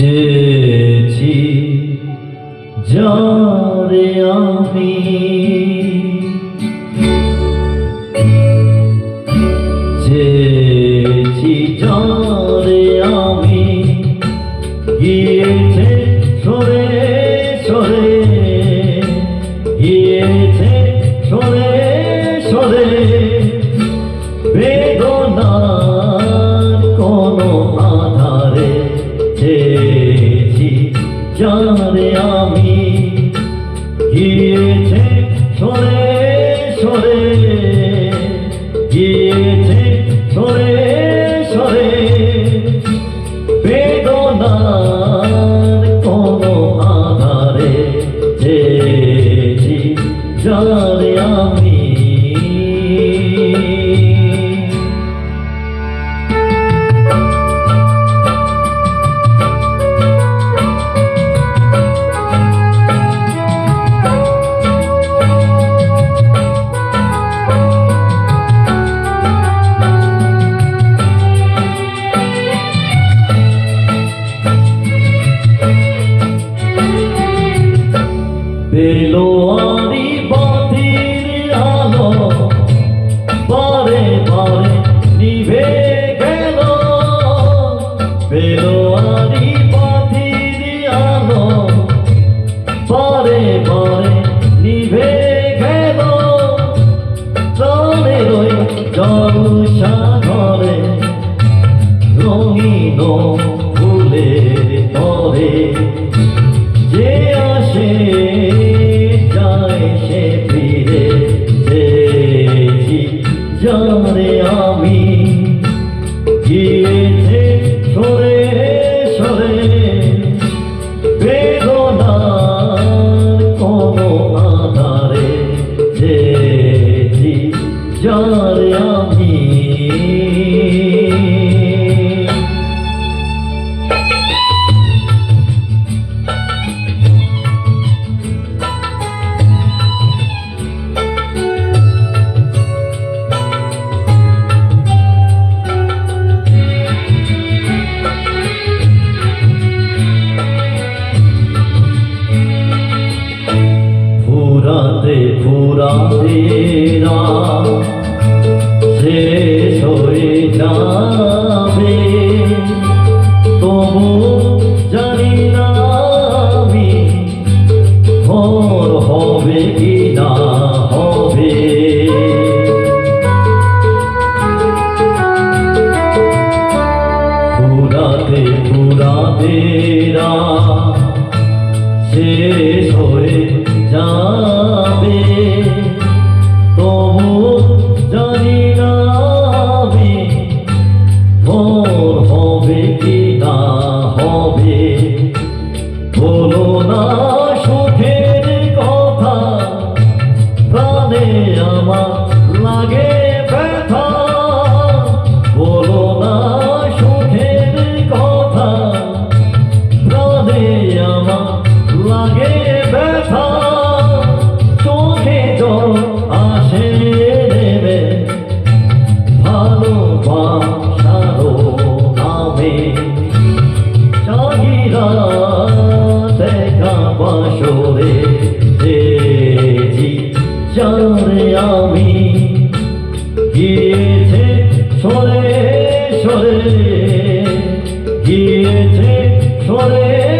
Yeah. জানে আমি গিয়েছে সরে সরে। গিয়েছে সরে সরে। বেদনার কোনো আধারে চেয়েছি জানে বেলোয়ারি বাতির আলো। বারে বারে নিভে গেল। বেলোয়ারি বাতির আলো। বারে বারে নিভে গেল। প্রাণের ওই জলসা ঘরে রঙিন ফুলের পরে জানে আমি ফুরাতে ফুরাতে রাত শেষ হয়ে যাবে। তবু জানি না আমি ভোর হবে কি না হবে। ফুরাতে ফুরাতে রাত শেষ হয়ে যাবে। বলো না সুখের কথা। প্রাণে আমার লাগে ব্যথা। বলো না সুখের কথা। প্রাণে আমার লাগে ব্যথা। দিয়েছে সরে